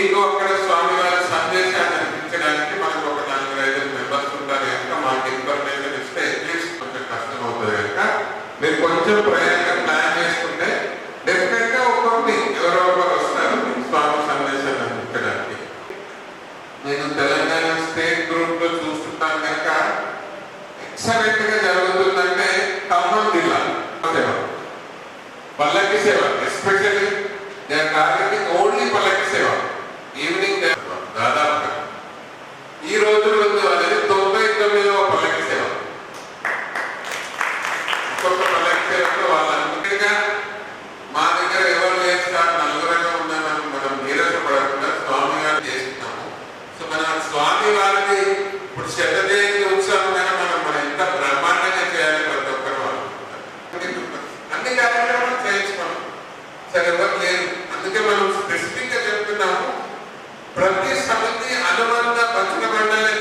మీకు అక్కడ స్వామివారి సందేశాన్ని అనిపించడానికి మనకు ఒక నాలుగు ఐదు మెంబర్స్ ఉంటారు కనుక మాకు ఇన్ఫర్మేషన్ ఇస్తే అట్లీస్ట్ కొంచెం కష్టం అవుతుంది కనుక మీరు కొంచెం ప్రయత్నం ప్రతి సమితి అనుబంధ పథకం మండలి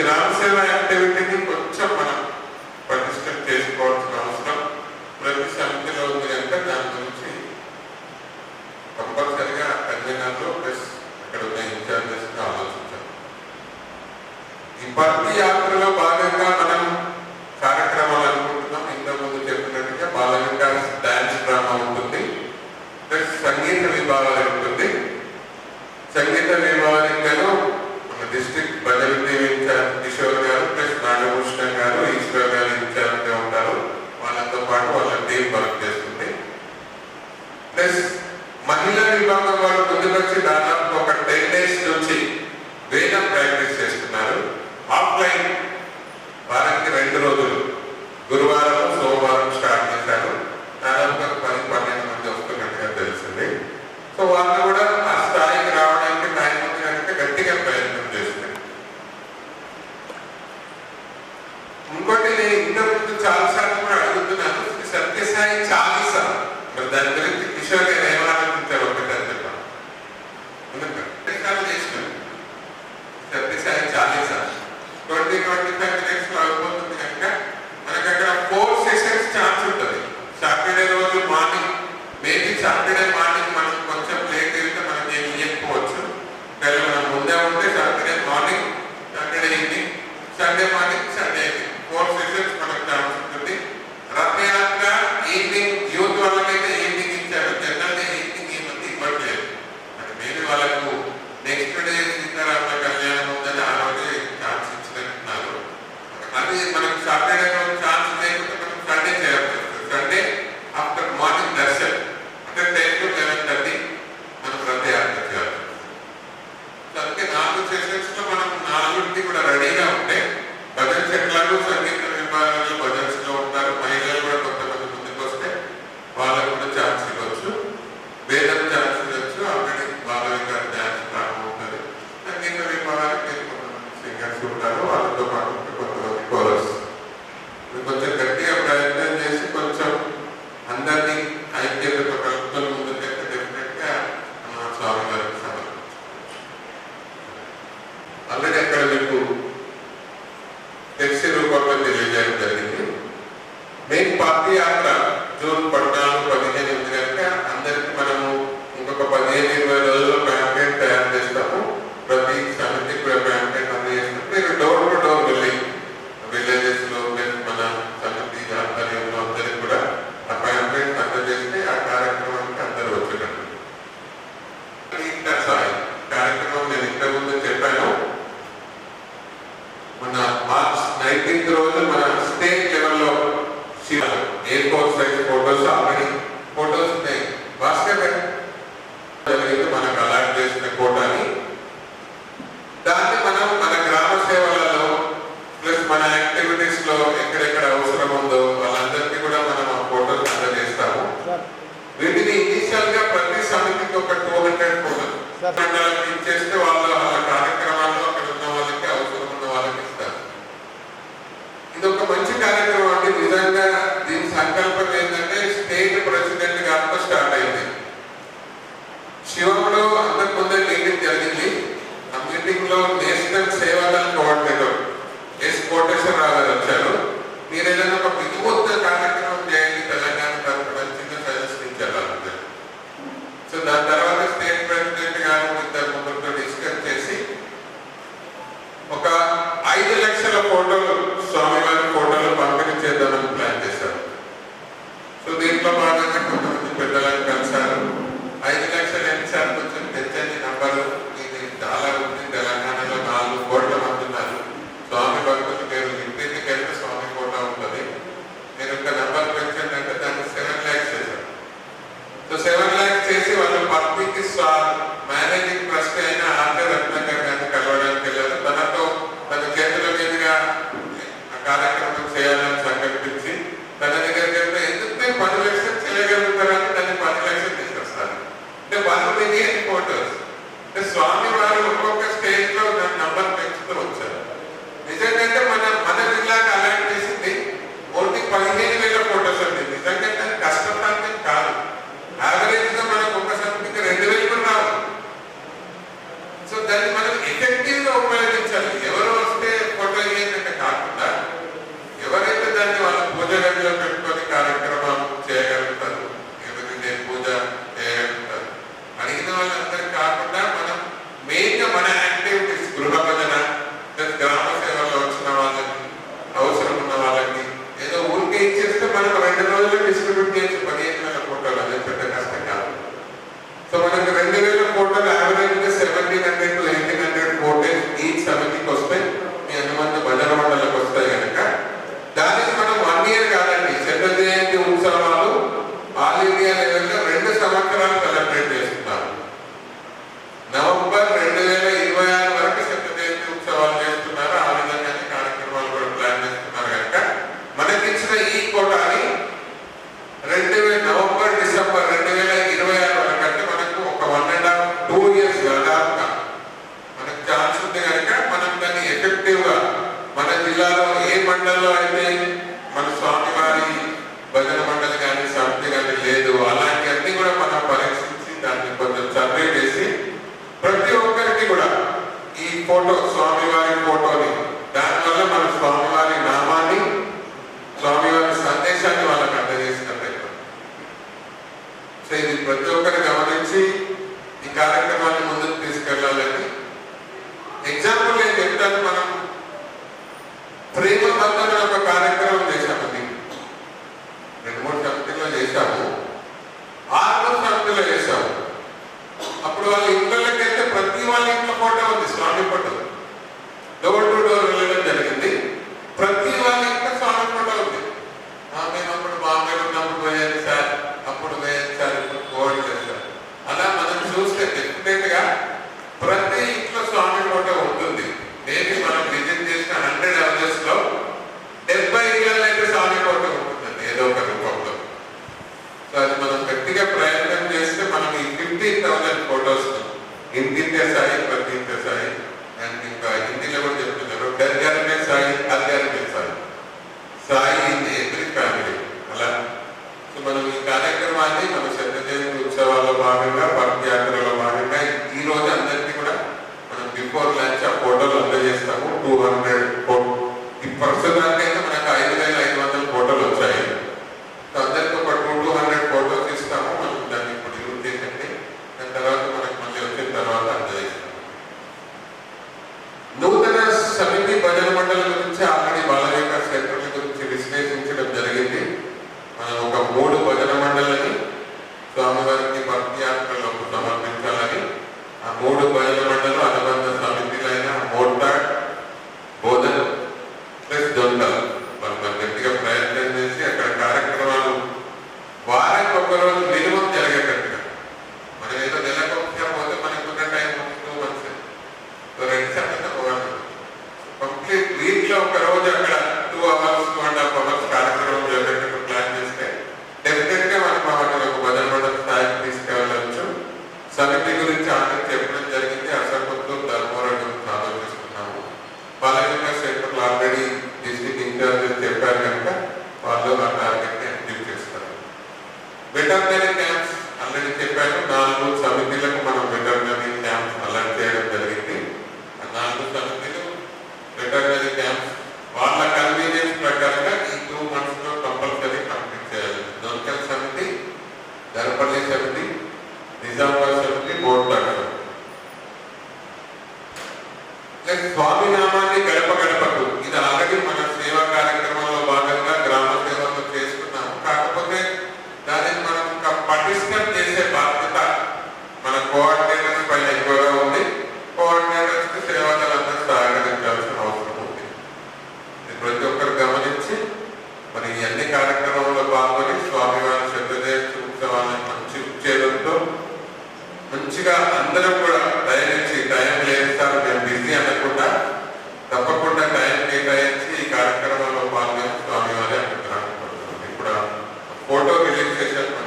గ్రామ సేవ యాక్టివిటీని కొంచెం మనం ఇంతకుముందు చాలా సార్లు కూడా అడుగుతున్నాను సత్యసాయి చాలీసా మరి దాని గురించి కిషోర్ గారు పాదయాత్ర. జూన్ పద్నాలుగు పదిహేను ఎనిమిది కనుక అందరికి మనము ఇంకొక పదిహేను ఇరవై రోజుల్లో ప్యాంప్లెట్ తయారు చేస్తాము. ప్రతి సమితికి కూడా ప్యాంప్లెట్ అందజేస్తాం మీరు డోర్ టు డోర్ వెళ్ళి విలేజెస్లో మన సమితి ఆధ్వర్యంలో అందరికి కూడా ఆ ప్యాంప్లెట్ అందజేస్తే ఆ కార్యక్రమానికి అందరూ వచ్చేటట్టు. కార్యక్రమం నేను ఇంతకుముందు చెప్పాను. మన మార్చ్ నైన్టీన్త్ రోజు మన స్టేట్ లెవెల్లో Shiva airport size photos already photos ఉన్నాయి భాస్కర్ జరిగింది మనకు అలాట్ చేసిన కోటాని. దాన్ని మనం మన గ్రామ సేవలలో ప్లస్ మన యాక్టివిటీస్లో ఎక్కడెక్కడ అవసరం ఉందో వాళ్ళందరికీ కూడా మనం ఆ ఫోటోస్ అందజేస్తాము. వీటిని ఇనిషియల్గా ప్రతి సమితికి ఒక టూ హండ్రెడ్ ఫోటోస్ మండలానికి వాళ్ళు వాళ్ళ కార్యక్రమాల్లో అక్కడ ఉన్న వాళ్ళకి అవసరం ఉన్న వాళ్ళకి ఇస్తారు. ఇది ఒక మంచి కార్యక్రమం అంటే నిజంగా సంకల్పం ఏంటంటే స్టేట్ ప్రెసిడెంట్ గారితో స్టార్ట్ అయింది. శివముడు అంతకు ముందే మీటింగ్ జరిగింది. ఆ మీటింగ్లో national Sevadal coordinator S Koteswararao గారు వచ్చారు. మీరు ఏదైనా ఒక వినూత్న కార్యక్రమం చేయండి తెలంగాణ తరఫున చిన్న సజెస్ట్ ఇచ్చారు సో దాని తర్వాత స్టేట్ ప్రెసిడెంట్ గారు ఇద్దరు డిస్కస్ చేసి ఒక ఐదు లక్షల ఫోటోలు la వెటర్నరీ క్యాంప్స్ ఆల్రెడీ చెప్పాను. నాలుగు సమితి మనం వెటర్నరీ క్యాంప్స్ అలాట్ చేయడం జరిగింది ఆ నాలుగు సమితిలు వెటర్నరీ క్యాంప్స్ వాళ్ళ కన్వీనియన్స్ ప్రకారంగా ఈ టూ మంత్స్లో కంపల్సరీ కంప్లీట్ చేయాలి నోకల్ సమితి దరపల్లి సమితి నిజామాబాద్ సమితి బోర్డు సమితి ప్లస్ స్వామి నామాన్ని గడప గడపకు ఇది ఆల్రెడీ మన సేవా కార్యక్రమంలో భాగంగా గ్రామ సేవలో చేసుకున్నాము కాకపోతే దానిని మనం ఇంకా పటిష్టం చేసే బాధ్యత మన కోఆర్డినేటర్స్ పైన ఎక్కువగా ఉంది కోఆర్డినేటర్స్కి సేవలందరూ సహకరించాల్సిన అవసరం ఉంది ఇది ప్రతి ఒక్కరు గమనించి మరి ఈ అన్ని కార్యక్రమంలో పాల్గొని స్వామివారి శ్రద్ధ ఉత్సవాలను మంచి ఉచ్చేదంతో మంచిగా అందరం కూడా దయచేసి టైం లేదు సార్ మేము బిజీ అనకుండా తప్పకుండా టైం కేటాయించి ఈ కార్యక్రమంలో పాల్గొని స్వామివారి అనుగ్రహాన్ని పొందుతాం ఇప్పుడు ఫోటో రిలీజ్ చేశారు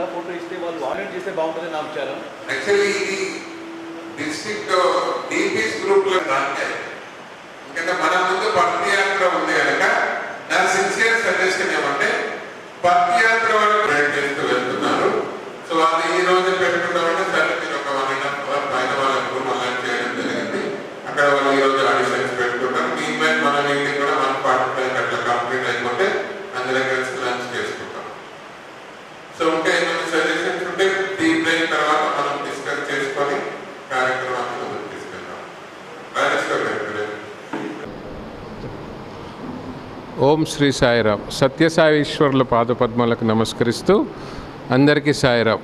ఇలా ఫోటో ఇస్తే వాళ్ళు ఆడిట్ చేస్తే బాగుంటుంది నా విచారం. యాక్చువల్లీ ఇది డిస్ట్రిక్ట్ డిపిస్ గ్రూప్లో ఎందుకంటే మన ముందు భక్తి యాత్ర ఉంది కనుక నా సిన్సియర్ సజెషన్ ఏమంటే భక్తి వరకు రైడ్ చేస్తూ వెళ్తున్నారు. సో అది ఈ రోజు పెట్టుకుంటామంటే సరే మీరు ఒక వన్ అండ్ హాఫ్ అవర్ పైన వాళ్ళకు చేయడం జరిగింది. అక్కడ వాళ్ళు ఈ రోజు ఆడిషన్స్ పెట్టుకుంటారు. మీ మన మీటింగ్ కూడా వన్ ఫార్టీ ఫైవ్ అట్లా కంప్లీట్ అయిపోతే అందరం కలిసి లంచ్ చేసుకుంటాం. సో ఇంకా ఓం శ్రీ సాయిరామ్. సత్యసాయిశ్వరుల పాదపద్మాలకు నమస్కరిస్తూ అందరికీ సాయిరామ్.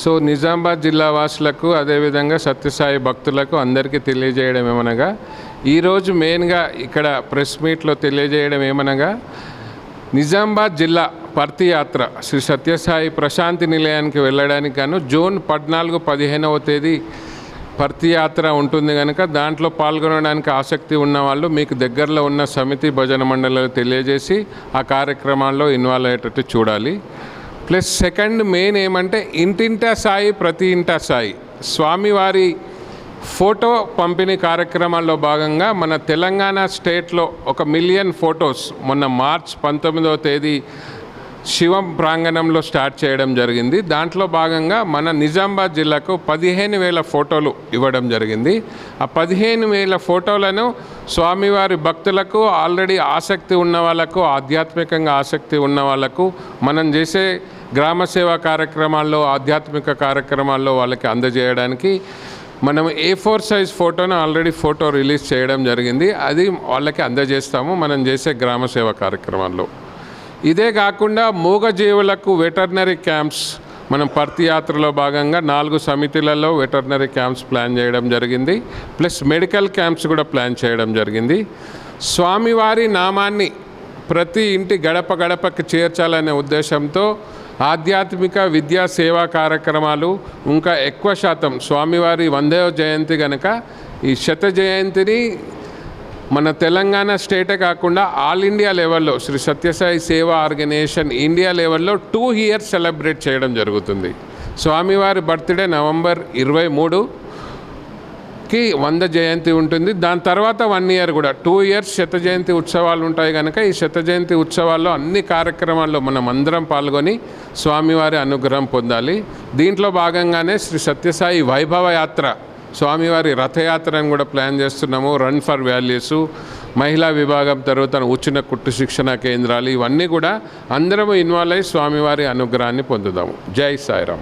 సో నిజామాబాద్ జిల్లా వాసులకు అదేవిధంగా సత్యసాయి భక్తులకు అందరికీ తెలియజేయడం ఏమనగా ఈరోజు మెయిన్గా ఇక్కడ ప్రెస్ మీట్లో తెలియజేయడం ఏమనగా నిజామాబాద్ జిల్లా పర్తి యాత్ర శ్రీ సత్యసాయి ప్రశాంతి నిలయానికి వెళ్ళడానికి గాను జూన్ పద్నాలుగు పదిహేనవ తేదీ పర్తి యాత్ర ఉంటుంది కనుక దాంట్లో పాల్గొనడానికి ఆసక్తి ఉన్నవాళ్ళు మీకు దగ్గరలో ఉన్న సమితి భజన మండలిలో తెలియజేసి ఆ కార్యక్రమాల్లో ఇన్వాల్వ్ అయ్యేటట్టు చూడాలి. ప్లస్ సెకండ్ మెయిన్ ఏమంటే ఇంటింటా సాయి ప్రతి ఇంటా సాయి. స్వామివారి ఫోటో పంపిణీ కార్యక్రమాల్లో భాగంగా మన తెలంగాణ స్టేట్లో ఒక మిలియన్ ఫొటోస్ మొన్న మార్చ్ పంతొమ్మిదవ తేదీ శివం ప్రాంగణంలో స్టార్ట్ చేయడం జరిగింది. దాంట్లో భాగంగా మన నిజామాబాద్ జిల్లాకు పదిహేను వేల ఫోటోలు ఇవ్వడం జరిగింది. ఆ పదిహేను వేల ఫోటోలను స్వామివారి భక్తులకు ఆల్రెడీ ఆసక్తి ఉన్న వాళ్ళకు ఆధ్యాత్మికంగా ఆసక్తి ఉన్న వాళ్ళకు మనం చేసే గ్రామ సేవా కార్యక్రమాల్లో ఆధ్యాత్మిక కార్యక్రమాల్లో వాళ్ళకి అందజేయడానికి మనం ఏ ఫోర్ సైజ్ ఫోటోను ఆల్రెడీ ఫోటో రిలీజ్ చేయడం జరిగింది. అది వాళ్ళకి అందజేస్తాము. మనం చేసే గ్రామ సేవా కార్యక్రమాల్లో. ఇదే కాకుండా మూగజీవులకు వెటర్నరీ క్యాంప్స్ మనం పర్తి యాత్రలో భాగంగా నాలుగు సమితిలలో వెటర్నరీ క్యాంప్స్ ప్లాన్ చేయడం జరిగింది. ప్లస్ మెడికల్ క్యాంప్స్ కూడా ప్లాన్ చేయడం జరిగింది. స్వామివారి నామాన్ని ప్రతి ఇంటి గడప గడపకి చేర్చాలనే ఉద్దేశంతో ఆధ్యాత్మిక విద్యా సేవా కార్యక్రమాలు ఇంకా ఎక్కువ శాతం స్వామివారి వందేవ జయంతి కనుక ఈ శత జయంతిని మన తెలంగాణ స్టేటే కాకుండా ఆల్ ఇండియా లెవెల్లో శ్రీ సత్యసాయి సేవా ఆర్గనైజేషన్ ఇండియా లెవెల్లో టూ ఇయర్స్ సెలబ్రేట్ చేయడం జరుగుతుంది. స్వామివారి బర్త్డే నవంబర్ ఇరవై మూడుకి వంద జయంతి ఉంటుంది. దాని తర్వాత వన్ ఇయర్ కూడా. టూ ఇయర్స్ శత జయంతి ఉత్సవాలు ఉంటాయి కనుక ఈ శత జయంతి ఉత్సవాల్లో అన్ని కార్యక్రమాల్లో మనం అందరం పాల్గొని స్వామివారి అనుగ్రహం పొందాలి. దీంట్లో భాగంగానే శ్రీ సత్యసాయి వైభవ యాత్ర స్వామివారి రథయాత్రను కూడా ప్లాన్ చేస్తున్నాము. రన్ ఫర్ వ్యాలీస్ మహిళా విభాగం తర్వాత ఉచిన కుట్టు శిక్షణ కేంద్రాలు ఇవన్నీ కూడా అందరము ఇన్వాల్వ్ అయ్యి స్వామివారి అనుగ్రహాన్ని పొందుదాము. జై సాయిరామ్.